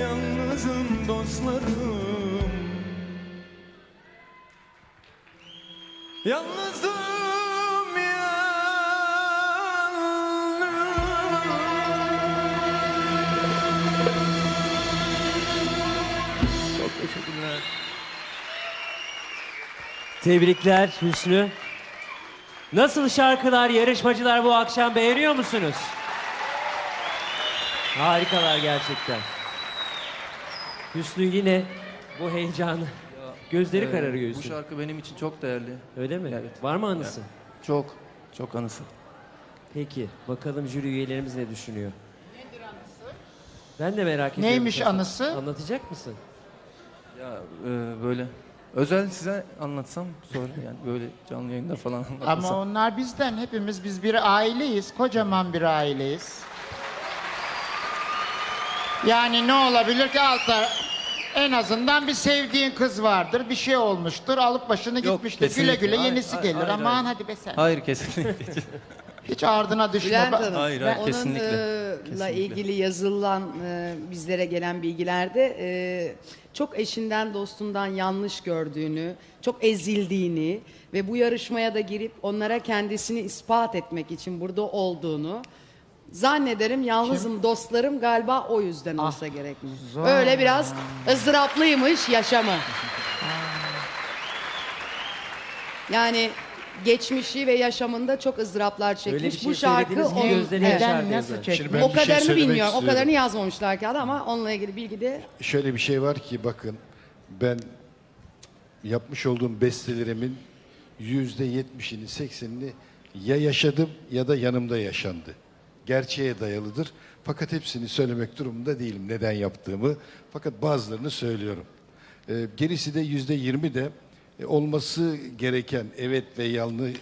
Yalnızım dostlarım Yalnızım teşekkürler. Tebrikler Hüsnü. Nasıl şarkılar, yarışmacılar bu akşam beğeniyor musunuz? Harikalar gerçekten. Hüsnü yine bu heyecanı. Gözleri Ee, kararıyor Bu Hüsnü. şarkı benim için çok değerli. Öyle mi? Evet. Var mı anısı? Çok, çok anısı. Peki, bakalım jüri üyelerimiz ne düşünüyor? Ben de merak ediyorum. Neymiş anısı? Anlatacak mısın? Ya e, böyle özel size anlatsam sonra yani böyle canlı yayında falan anlatmasam. Ama onlar bizden hepimiz biz bir aileyiz. Kocaman bir aileyiz. Yani ne olabilir ki altta en azından bir sevdiğin kız vardır. Bir şey olmuştur. Alıp başını Yok, gitmiştir. Güle kesinlikle. güle Hayır, yenisi hayır, gelir. hayır, Aman hayır. hadi be sen. Hayır kesinlikle. Hiç ardına düşme. Bülent Hanım, Hayır, hayır, onun kesinlikle. e, Kesinlikle. ilgili yazılan e, bizlere gelen bilgilerde e, çok eşinden dostundan yanlış gördüğünü, çok ezildiğini ve bu yarışmaya da girip onlara kendisini ispat etmek için burada olduğunu zannederim yalnızım dostlarım galiba o yüzden olsa gerek mi? Ah, zor. Öyle biraz ızdıraplıymış yaşamı. Yani geçmişi ve yaşamında çok ızdıraplar çekmiş. Öyle bir şey bu şarkı söylediniz ki onun- gözlerine Evet. nasıl? Şimdi ben o bir şey kadarını söylemek bilmiyorum. O istiyorum. kadarını yazmamışlar kağıda ama onunla ilgili bilgi de Şöyle bir şey var ki bakın ben yapmış olduğum bestelerimin yüzde yetmişini seksenini ya yaşadım ya da yanımda yaşandı. Gerçeğe dayalıdır. Fakat hepsini söylemek durumunda değilim neden yaptığımı. Fakat bazılarını söylüyorum. Ee, gerisi de yüzde yirmi de e, olması gereken evet ve yanlış,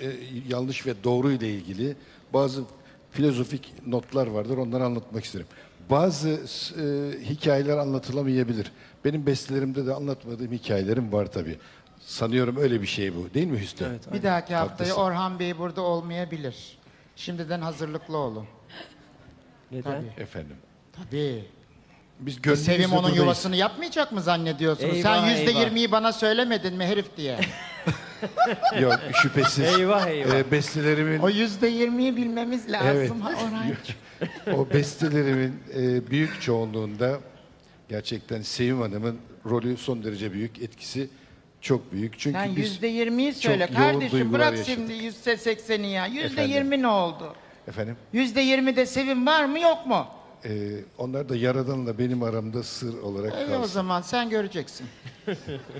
yanlış ve doğru ile ilgili bazı filozofik notlar vardır. Onları anlatmak isterim. Bazı e, hikayeler anlatılamayabilir. Benim bestelerimde de anlatmadığım hikayelerim var tabii. Sanıyorum öyle bir şey bu. Değil mi Hüsnü? Evet, Bir dahaki haftaya Haklısın. Orhan Bey burada olmayabilir. Şimdiden hazırlıklı olun. Neden? Efendim. Tabii. Biz E, gönlümüzle Sevim onun buradayız. yuvasını yapmayacak mı zannediyorsunuz? Eyvah, Sen yüzde eyvah. yirmiyi bana söylemedin mi herif diye. Yok şüphesiz. Eyvah eyvah. Ee, bestelerimin o yüzde yirmiyi bilmemiz lazım. Evet. ha Orhan. o bestelerimin e, büyük çoğunluğunda gerçekten Sevim Hanım'ın rolü son derece büyük, etkisi çok büyük. Çünkü Sen biz yüzde yirmiyi çok söyle yoğun kardeşim. duygular Bırak yaşadık. şimdi yüzde sekseni ya. Yüzde yirmi ne oldu? efendim Yüzde yirmi de Sevim var mı yok mu? e, onlar da Yaradan'la benim aramda sır olarak Evet o kalsın. zaman sen göreceksin.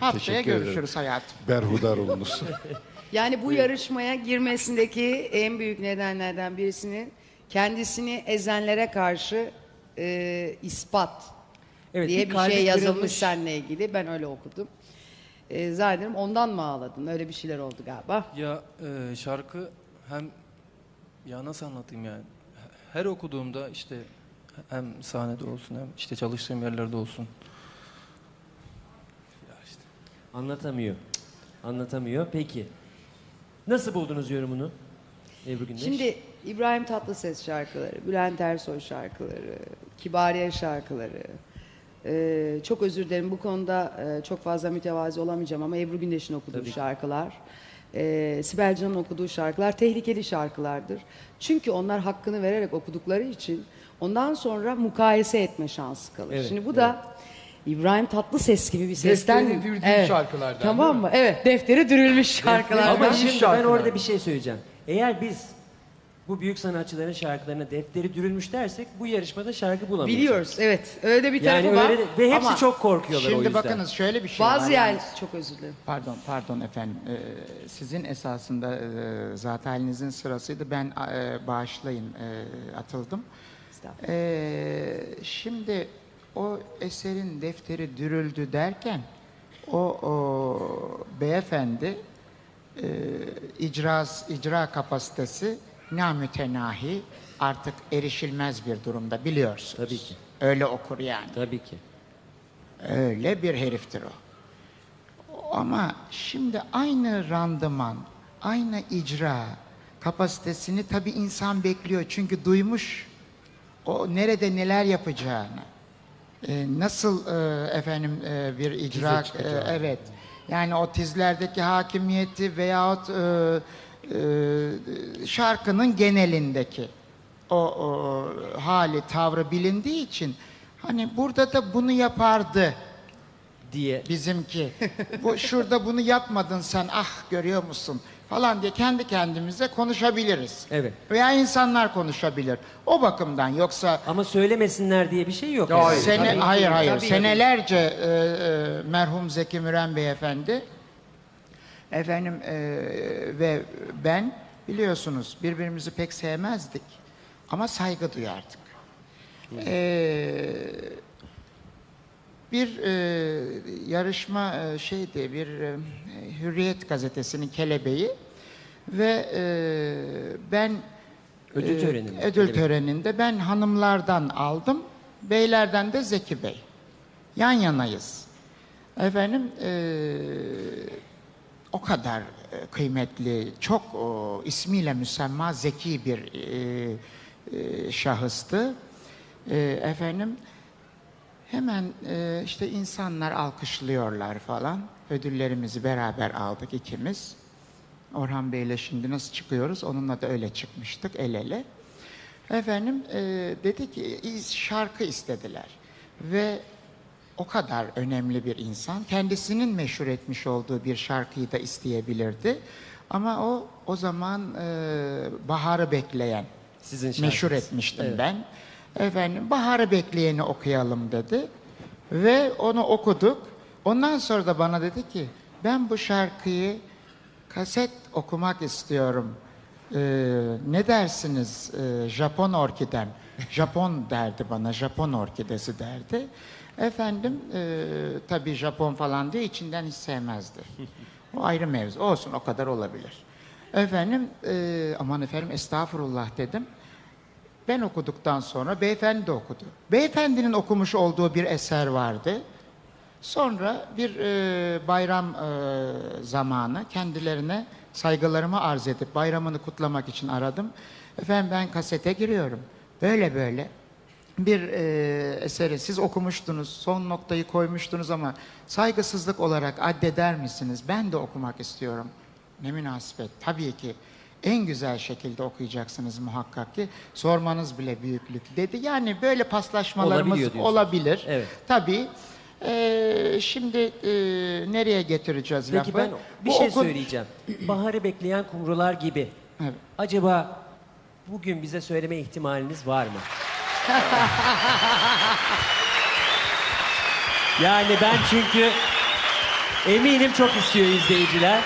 Haftaya Teşekkür ederim. görüşürüz hayatım. Berhudar olunuz. yani bu yarışmaya girmesindeki en büyük nedenlerden birisinin kendisini ezenlere karşı e, ispat Evet, diye bir, kalbi şey yazılmış kırılmış. seninle ilgili. Ben öyle okudum. E, zannederim ondan mı ağladın? Öyle bir şeyler oldu galiba. Ya e, şarkı hem ya nasıl anlatayım yani her okuduğumda işte hem sahnede olsun hem işte çalıştığım yerlerde olsun. Ya işte. Anlatamıyor. Anlatamıyor. Peki. Nasıl buldunuz yorumunu? Ebru Gündeş. Şimdi İbrahim Tatlıses şarkıları, Bülent Ersoy şarkıları, Kibariye şarkıları. E, çok özür dilerim bu konuda e, çok fazla mütevazi olamayacağım ama Ebru Gündeş'in okuduğu Tabii şarkılar, e, Sibel Can'ın okuduğu şarkılar tehlikeli şarkılardır. Çünkü onlar hakkını vererek okudukları için ondan sonra mukayese etme şansı kalır. Evet, Şimdi bu da İbrahim Tatlıses gibi bir sesten... Defteri dürdüğü şarkılardan, Tamam mı? Evet, defteri dürülmüş şarkılardan. Ama Ama şimdi ben şarkılar. orada bir şey söyleyeceğim. Eğer biz bu büyük sanatçıların şarkılarına defteri dürülmüş dersek bu yarışmada şarkı bulamayacağız. Biliyoruz, evet. Öyle de bir Yani tarafı var. öyle de- ve hepsi Ama çok korkuyorlar o Şimdi yüzden. bakınız şöyle bir şey var. Bazı yer yalnız. çok özür dilerim. Pardon, pardon efendim. Ee, sizin esasında e, zat halinizin sırasıydı. Ben e, bağışlayın e, atıldım. Estağfurullah. Ee, şimdi o eserin defteri dürüldü derken o, o beyefendi e, icraz icra kapasitesi namütenahi artık erişilmez bir durumda biliyorsunuz. Tabii ki. Öyle okur yani. Tabii ki. Öyle bir heriftir o. Ama şimdi aynı randıman, aynı icra kapasitesini tabii insan bekliyor. Çünkü duymuş o nerede neler yapacağını. e, nasıl e, efendim e, bir icra e, evet yani o tizlerdeki hakimiyeti veyahut e, e, şarkının genelindeki o, o hali tavrı bilindiği için hani burada da bunu yapardı diye. bizimki. Bu şurada bunu yapmadın sen ah görüyor musun falan diye kendi kendimize konuşabiliriz. Evet. Veya insanlar konuşabilir. O bakımdan yoksa Ama söylemesinler diye bir şey yok. Hayır, sene, hayır hayır. Senelerce e, e, merhum Zeki Müren beyefendi efendim e, ve ben biliyorsunuz birbirimizi pek sevmezdik ama saygı duyardık. E, bir e, yarışma e, şeydi bir e, Hürriyet gazetesinin kelebeği ve e, ben Ödül e, töreni mi? ödül töreninde ben hanımlardan aldım, beylerden de Zeki Bey. Yan yanayız. Efendim eee, o kadar e, kıymetli, çok ismiyle müsemma zeki bir eee, eee, şahıstı. Eee, efendim hemen işte insanlar alkışlıyorlar falan. Ödüllerimizi beraber aldık ikimiz. Orhan Bey'le şimdi nasıl çıkıyoruz? Onunla da öyle çıkmıştık el ele. Efendim e, dedi ki şarkı istediler. Ve o kadar önemli bir insan. Kendisinin meşhur etmiş olduğu bir şarkıyı da isteyebilirdi. Ama o o zaman e, Bahar'ı bekleyen Sizin meşhur etmiştim Evet. ben. Efendim Bahar'ı bekleyeni okuyalım dedi. Ve onu okuduk. Ondan sonra da bana dedi ki ben bu şarkıyı kaset okumak istiyorum. Ee, ne dersiniz Ee, Japon orkidem? Japon derdi bana, Japon orkidesi derdi. Efendim e, tabii Japon falan diye içinden hiç sevmezdi. O ayrı mevzu. Olsun o kadar olabilir. Efendim e, aman efendim estağfurullah dedim. Ben okuduktan sonra beyefendi de okudu. Beyefendinin okumuş olduğu bir eser vardı. Sonra bir e, bayram e, zamanı kendilerine saygılarımı arz edip bayramını kutlamak için aradım. Efendim ben kasete giriyorum. Böyle böyle bir e, eseri siz okumuştunuz, son noktayı koymuştunuz ama saygısızlık olarak addeder misiniz? Ben de okumak istiyorum. Ne münasebet. Tabii ki en güzel şekilde okuyacaksınız muhakkak ki. Sormanız bile büyüklük dedi. Yani böyle paslaşmalarımız olabilir. Evet. Tabii. Ee, şimdi e, nereye getireceğiz Peki lafı? ben bir Bu şey oku- söyleyeceğim. Baharı bekleyen kumrular gibi. Evet. Acaba bugün bize söyleme ihtimaliniz var mı? yani ben çünkü eminim çok istiyor izleyiciler.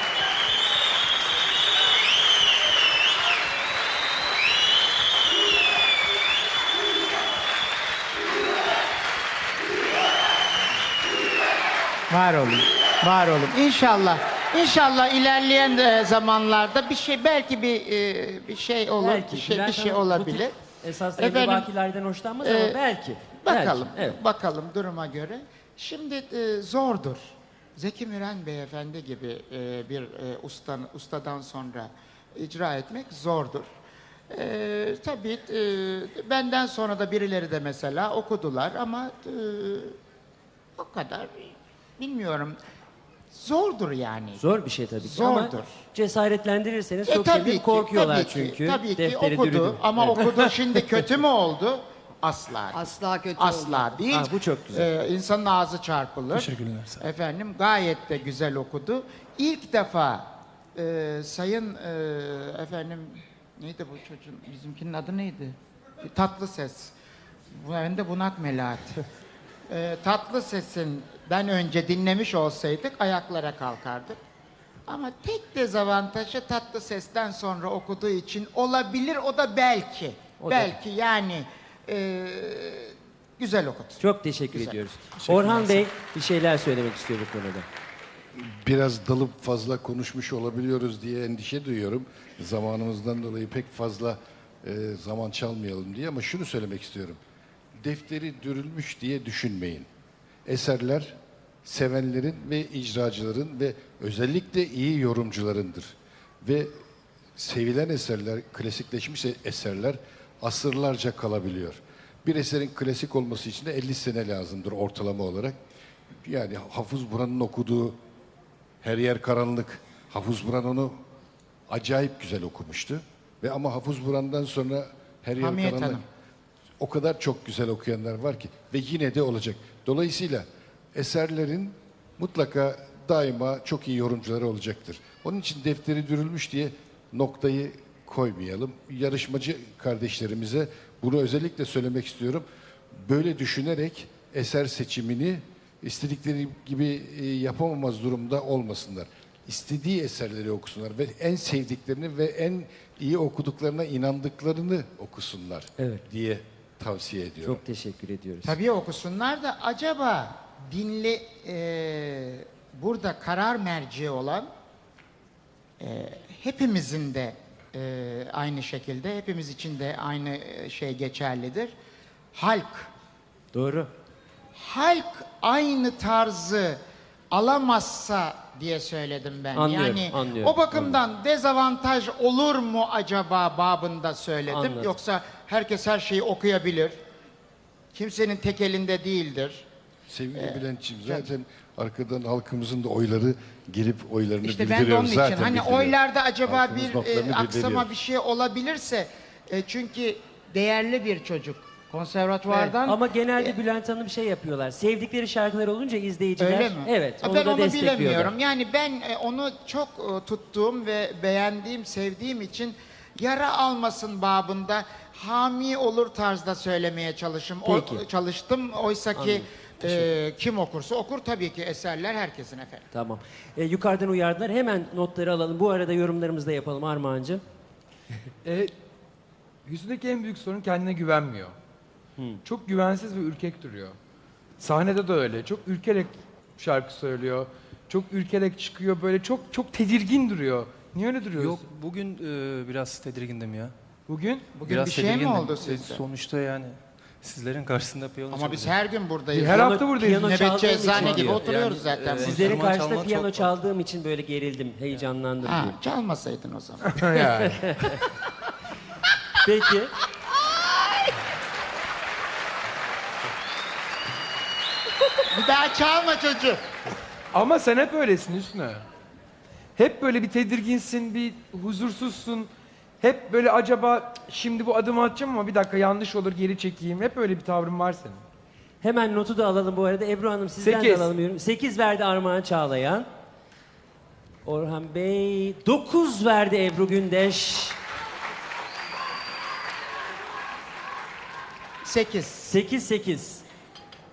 Var olun. Var olun. İnşallah. İnşallah ilerleyen de zamanlarda bir şey belki bir e, bir şey olur. belki. bir şey, bir şey olabilir. Esas Efendim, emrivakilerden hoşlanmaz ama e, belki. Bakalım. Belki, Evet. Bakalım duruma göre. Şimdi e, zordur. Zeki Müren beyefendi gibi e, bir e, ustan, ustadan sonra icra etmek zordur. E, tabii e, benden sonra da birileri de mesela okudular ama e, o kadar bilmiyorum. Zordur yani. Zor bir şey tabii ki ama Zordur. cesaretlendirirseniz E, çok tabii sevinirim. ki, Korkuyorlar tabii ki, çünkü. Tabii ki Defteri okudu dürüdüm. ama Evet. okudu şimdi kötü mü oldu? Asla. Asla kötü. Asla değil. Ha, bu çok güzel. Ee, insanın ağzı çarpılır. Teşekkürler, sağ olun. Efendim gayet de güzel okudu. İlk defa e, sayın e, efendim neydi bu çocuğun bizimkinin adı neydi? Tatlı ses. Ben de bunak melahat. E, tatlı sesinden önce dinlemiş olsaydık ayaklara kalkardık. Ama tek dezavantajı tatlı sesten sonra okuduğu için olabilir o da belki. O da. belki yani e, güzel okudu. Çok teşekkür Güzel. ediyoruz. Orhan Bey bir şeyler söylemek istiyor bu konuda. Biraz dalıp fazla konuşmuş olabiliyoruz diye endişe duyuyorum. Zamanımızdan dolayı pek fazla e, zaman çalmayalım diye ama şunu söylemek istiyorum. Defteri dürülmüş diye düşünmeyin. Eserler sevenlerin ve icracıların ve özellikle iyi yorumcularındır. Ve sevilen eserler, klasikleşmiş eserler asırlarca kalabiliyor. Bir eserin klasik olması için de 50 sene lazımdır ortalama olarak. Yani Hafız Buran'ın okuduğu Her Yer Karanlık, Hafız Buran onu acayip güzel okumuştu. Ve ama Hafız Buran'dan sonra Her Yer Hamiyet Karanlık Hanım. O kadar çok güzel okuyanlar var ki ve yine de olacak. Dolayısıyla eserlerin mutlaka daima çok iyi yorumcuları olacaktır. Onun için defteri dürülmüş diye noktayı koymayalım. Yarışmacı kardeşlerimize bunu özellikle söylemek istiyorum. Böyle düşünerek eser seçimini istedikleri gibi e, yapamamaz durumda olmasınlar. İstediği eserleri okusunlar ve en sevdiklerini ve en iyi okuduklarına inandıklarını okusunlar Evet. diye tavsiye ediyorum. Çok teşekkür ediyoruz. Tabii okusunlar da acaba dinli e, burada karar merci olan e, hepimizin de e, aynı şekilde hepimiz için de aynı e, şey geçerlidir. Halk. Doğru. Halk aynı tarzı alamazsa diye söyledim ben. Anlıyorum, yani anlıyorum, o bakımdan dezavantaj olur mu acaba babında söyledim. Anladım. Yoksa herkes her şeyi okuyabilir. Kimsenin tek elinde değildir. Sevgili Bülent'ciğim zaten arkadan halkımızın da oyları gelip oylarını İşte ben de bildiriyor. onun için zaten hani bildiriyor. oylarda acaba Halkımız bir e, aksama bildiriyor. bir şey olabilirse e, çünkü değerli bir çocuk konservatuvardan Ama genelde Bülent Hanım şey yapıyorlar. Sevdikleri şarkılar olunca izleyiciler. Öyle mi? Evet. Onu ben da onu bilemiyorum. Yani ben e, onu çok e, tuttuğum ve beğendiğim, sevdiğim için yara almasın babında hami olur tarzda söylemeye çalışım. O- Peki. çalıştım. Oysa ki e, kim okursa okur tabii ki eserler herkesin efendim. Tamam. E, yukarıdan uyardılar. Hemen notları alalım. Bu arada yorumlarımızı da yapalım Armağan'cığım. E, yüzündeki en büyük sorun kendine güvenmiyor. Çok güvensiz ve ürkek duruyor. Sahnede de öyle. Çok ürkerek şarkı söylüyor. Çok ürkerek çıkıyor. Böyle çok çok tedirgin duruyor. Niye öyle duruyorsun? Yok bugün e, biraz tedirgindim ya. Bugün Bugün biraz bir şey mi oldu E, sizde? sonuçta yani sizlerin karşısında piyano Ama biz her gün buradayız. her hafta buradayız. piyano Nöbetçi çaldığım eczane için gibi diyor. oturuyoruz Yani, zaten. e, burada. Sizlerin enstrüman karşısında çalmak piyano çok- çaldığım için böyle gerildim, heyecanlandım Ha, diyor. çalmasaydın o zaman. yani. Peki. Daha çalma çocuğu. Ama sen hep öylesin Hüsnü. Hep böyle bir tedirginsin, bir huzursuzsun. Hep böyle acaba şimdi bu adımı atacağım ama bir dakika yanlış olur geri çekeyim. Hep öyle bir tavrın var senin. Hemen notu da alalım bu arada. Ebru Hanım sizden Sekiz. de alalım. yorum. 8 verdi Armağan Çağlayan. Orhan Bey 9 verdi Ebru Gündeş. 8. 8 8.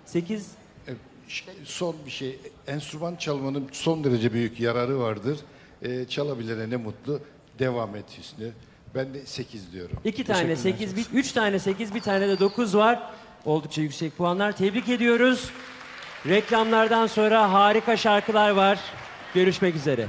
8 E, ş- Son bir şey, enstrüman çalmanın son derece büyük yararı vardır. E, çalabilene ne mutlu. Devam et Hüsnü. Ben de 8 diyorum. 2 tane Teşekkürler. 8, 3 tane 8, bir tane de 9 var. Oldukça yüksek puanlar. Tebrik ediyoruz. Reklamlardan sonra harika şarkılar var. Görüşmek üzere.